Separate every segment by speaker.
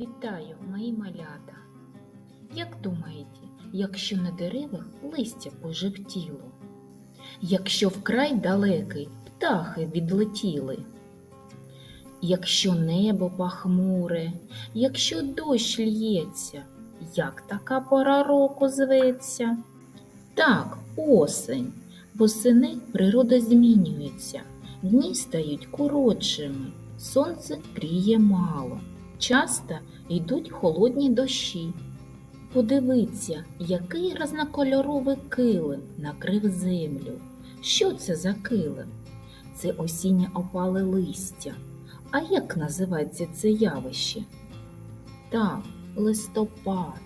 Speaker 1: Вітаю, мої малята! Як думаєте, якщо на деревах листя пожевтіло? Якщо вкрай далекий птахи відлетіли? Якщо небо пахмуре, якщо дощ лється, як така пора року зветься? Так, осень. Восени природа змінюється, дні стають коротшими, сонце гріє мало. Часто йдуть холодні дощі. Подивіться, який різнокольоровий килим накрив землю. Що це за килим? Це осіннє опале листя. А як називається це явище? Так, листопад.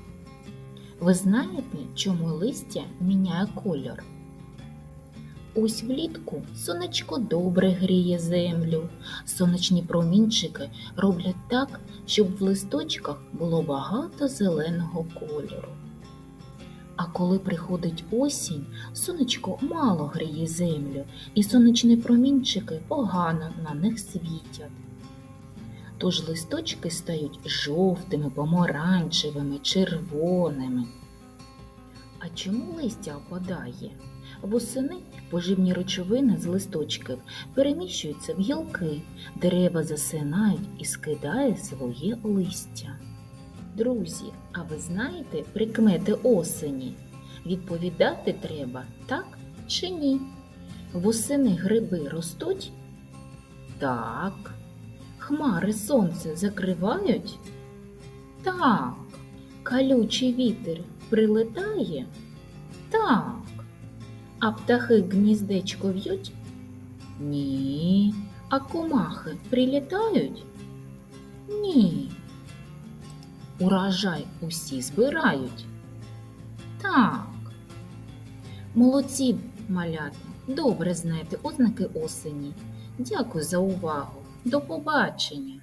Speaker 1: Ви знаєте, чому листя міняє кольор? Ось влітку сонечко добре гріє землю. Сонячні промінчики роблять так, щоб в листочках було багато зеленого кольору. А коли приходить осінь, сонечко мало гріє землю, і сонячні промінчики погано на них світять. Тож листочки стають жовтими, помаранчевими, червоними. А чому листя опадає? Восени поживні речовини з листочків переміщуються в гілки, дерева засинають і скидає своє листя. Друзі, а ви знаєте прикмети осені? Відповідати треба так чи ні? Восени гриби ростуть? Так. Хмари сонце закривають? Так. Калючий вітер прилетає? Так. А птахи гніздечко в'ють? Ні. А комахи прилітають? Ні. Урожай усі збирають? Так. Молодці, малята, добре знаєте ознаки осені. Дякую за увагу. До побачення!